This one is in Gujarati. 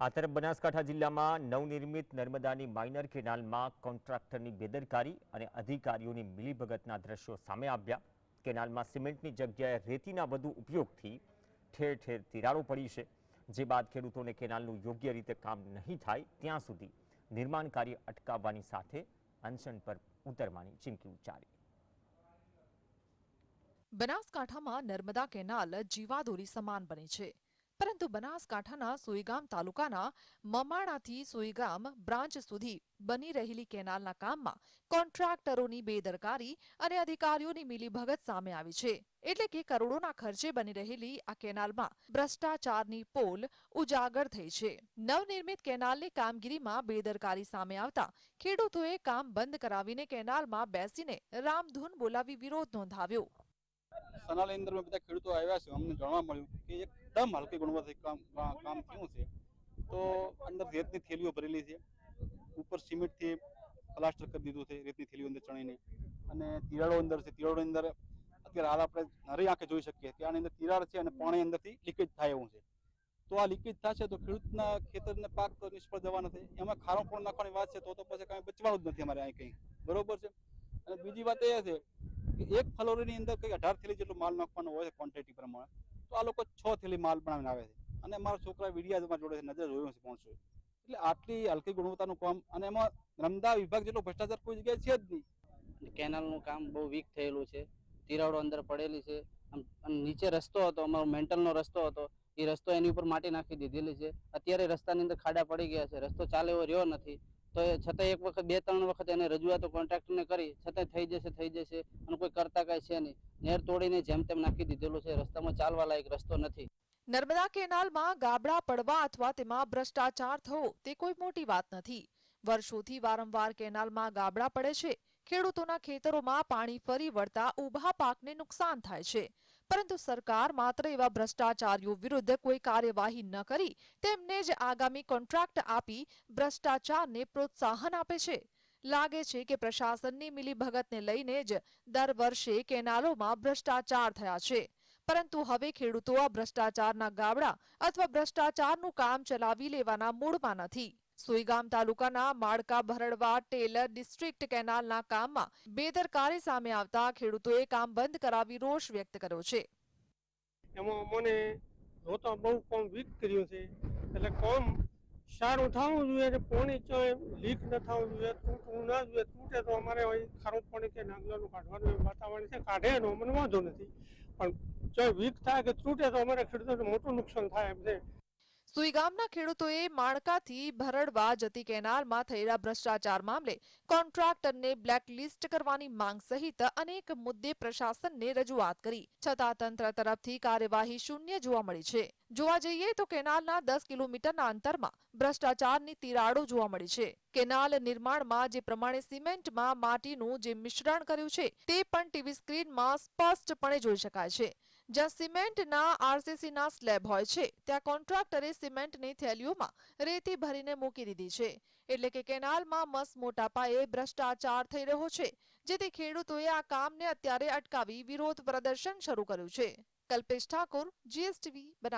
આ તરફ બનાસકાંઠા જિલ્લામાં નવનિર્મિત નર્મદાની માઇનર કેનાલમાં કોન્ટ્રાક્ટરની બેદરકારી અને અધિકારીઓની મિલીભગતના દ્રશ્યો સામે આવ્યા. કેનાલમાં સિમેન્ટની જગ્યાએ રેતીના વધુ ઉપયોગથી ઠેર ઠેર તિરાડો પડી છે. જે બાદ ખેડૂતોને કેનાલનું યોગ્ય રીતે કામ નહીં થાય ત્યાં સુધી નિર્માણ કાર્ય અટકાવવાની સાથે અનશન પર ઉતરવાની ચીમકી ઉચ્ચારી. બનાસકાંઠામાં નર્મદા કેનાલ જીવાદોરી સમાન બની છે. પરંતુ બનાસકાંઠાના સુઈગામ તાલુકાના મમાણાથી સુઈગામ બ્રાન્ચ સુધી બની રહેલી કેનાલના કામમાં કોન્ટ્રાક્ટરોની બેદરકારી અને અધિકારીઓની મિલીભગત સામે આવી છે. એટલે કે કરોડોના ખર્ચે બની રહેલી આ કેનાલમાં ભ્રષ્ટાચારની પોલ ઉજાગર થઈ છે. નવનિર્મિત કેનાલની કામગીરીમાં બેદરકારી સામે આવતા ખેડૂતોએ કામ બંધ કરાવીને કેનાલમાં બેસીને રામધૂન બોલાવી વિરોધ નોંધાવ્યો. સનાલી અંદર બધા ખેડૂતો આવ્યા છે, અમને જાણવા મળ્યું કે એકદમ હલકી ગુણવત્તાથી કામ કામ થયું છે. તો અંદર રેતની થેલીઓ ભરેલી છે, ઉપર સિમેન્ટથી પ્લાસ્ટર કરી દીધું છે, રેતની થેલીઓ અંદર ચણીને. અને તિરાડો અંદર છે તિરાડો અંદર અત્યારે હાલ આપણે નરી આંખે જોઈ શકીએ કે આની અંદર તિરાડ છે અને પાણી અંદરથી લીકેજ થાય એવું છે. તો આ લીકેજ થશે તો ખેડૂતના ખેતરને પાક તો નિષ્ફળ જવાના છે. એમાં ખારો પણ નાખવાની વાત છે, તો તો પછી કાંઈ બચવાનું જ નથી અમારે અહીં કંઈ. બરોબર છે? અને બીજી વાત એ છે એક ફલોરીની અંદર કંઈક અઢાર થેલી જેટલો માલ નાખવાનો હોય છે ક્વોન્ટિટી પ્રમાણે, તો આ લોકો છ થેલી માલ બનાવીને આવે છે. અને મારા છોકરા વિડીયા તમારા જોડે નજર જોયું છે પહોંચો એટલે આટલી હલકી ગુણવત્તાનું કામ, અને એમાં રમદા વિભાગ જેટલો ભ્રષ્ટાચાર કોઈ જગ્યાએ છે જ નહીં. કેનાલનું કામ બહુ વીક થયેલું છે. તિરાડો અંદર પડેલી છે. નીચે રસ્તો હતો, અમારો મેન્ટલનો રસ્તો હતો. એ રસ્તો એની ઉપર માટી નાખી દીધેલી છે. અત્યારે રસ્તાની અંદર ખાડા પડી ગયા છે. રસ્તો ચાલે એવો રહ્યો નથી. તો છતાં એક વખત બે ત્રણ વખત એને રજૂઆતો કોન્ટ્રાક્ટરને કરી છતાં થઈ જશે થઈ જશે અને કોઈ કરતા કાંઈ છે નહીં. નેર તોડીને જેમ તેમ નાખી દીધેલું છે. રસ્તામાં ચાલવા લાયક રસ્તો નથી. નર્મદા કેનાલમાં ગાબડા પડવા અથવા તેમાં ભ્રષ્ટાચાર થવો, તે કોઈ મોટી વાત નથી. વર્ષોથી વારંવાર કેનાલમાં ગાબડા પડે છે. ખેડૂતોના ખેતરોમાં પાણી ફરી વળતા ઊભા પાકને નુકસાન થાય છે. પરંતુ સરકાર માત્ર એવા ભ્રષ્ટાચારીઓ વિરુદ્ધ કોઈ કાર્યવાહી ન કરી, તેમને જ આગામી કોન્ટ્રાક્ટ આપી ભ્રષ્ટાચારને પ્રોત્સાહન આપે છે. લાગે છે કે પ્રશાસનની મિલીભગતને લઈને જ દર વર્ષે કેનાલોમાં ભ્રષ્ટાચાર થયા છે. પરંતુ હવે ખેડૂતો આ ભ્રષ્ટાચારના ગાબડા અથવા ભ્રષ્ટાચારનું કામ ચલાવી લેવાના મૂડમાં નથી. સુઈગામ તાલુકાના માળકા ભરડવા ટેલર ડિસ્ટ્રિક્ટ કેનાલના કામમાં બેદરકારી સામે આવતા ખેડૂતોએ કામ બંધ કરાવી રોષ વ્યક્ત કર્યો છે. એમાં અમને જોતા બહુ કોમ વીક કર્યું છે. એટલે કોમ સારું થવું જોઈએ અને પોણી ચોય લીક ન થવું જોઈએ, તૂટવું ના જોઈએ. તૂટે તો અમારે ખારું પાણી કે નાગલાનું કાઢવાનું વાતાવરણ છે. કાઢે એનો અમને વાંધો નથી. પણ જો વીક થાય કે તૂટે તો અમારે ખેડૂતોને મોટું નુકસાન થાય એમ છે. સુઈગામના ખેડૂતોએ માણકાથી ભરડવા જતી કેનાલમાં થયેલા ભ્રષ્ટાચાર મામલે કોન્ટ્રાક્ટરને બ્લેકલિસ્ટ કરવાની માંગ સહિત અનેક મુદ્દે પ્રશાસનને રજૂઆત કરી. છતાં તંત્ર તરફથી કાર્યવાહી શૂન્ય જોવા મળી છે. જોવા જઈએ તો કેનાલના દસ કિલોમીટરના અંતરમાં ભ્રષ્ટાચારની તિરાડો જોવા મળી છે. કેનાલ નિર્માણમાં જે પ્રમાણે સિમેન્ટમાં માટીનું જે મિશ્રણ કર્યું છે, તે પણ ટીવી સ્ક્રીનમાં સ્પષ્ટપણે જોઈ શકાય છે. જ્યાં સિમેન્ટના આરસીસીના સ્લેબ હોય છે, ત્યાં કોન્ટ્રાક્ટરે સિમેન્ટની થેલીઓમાં રેતી ભરીને મૂકી દીધી છે. એટલે કે કેનાલમાં મસ મોટા પાયે ભ્રષ્ટાચાર થઈ રહ્યો છે, જેથી ખેડૂતોએ આ કામને અત્યારે અટકાવી વિરોધ પ્રદર્શન શરૂ કર્યું છે. કલ્પેશ ઠાકોર જીએસટીવી બના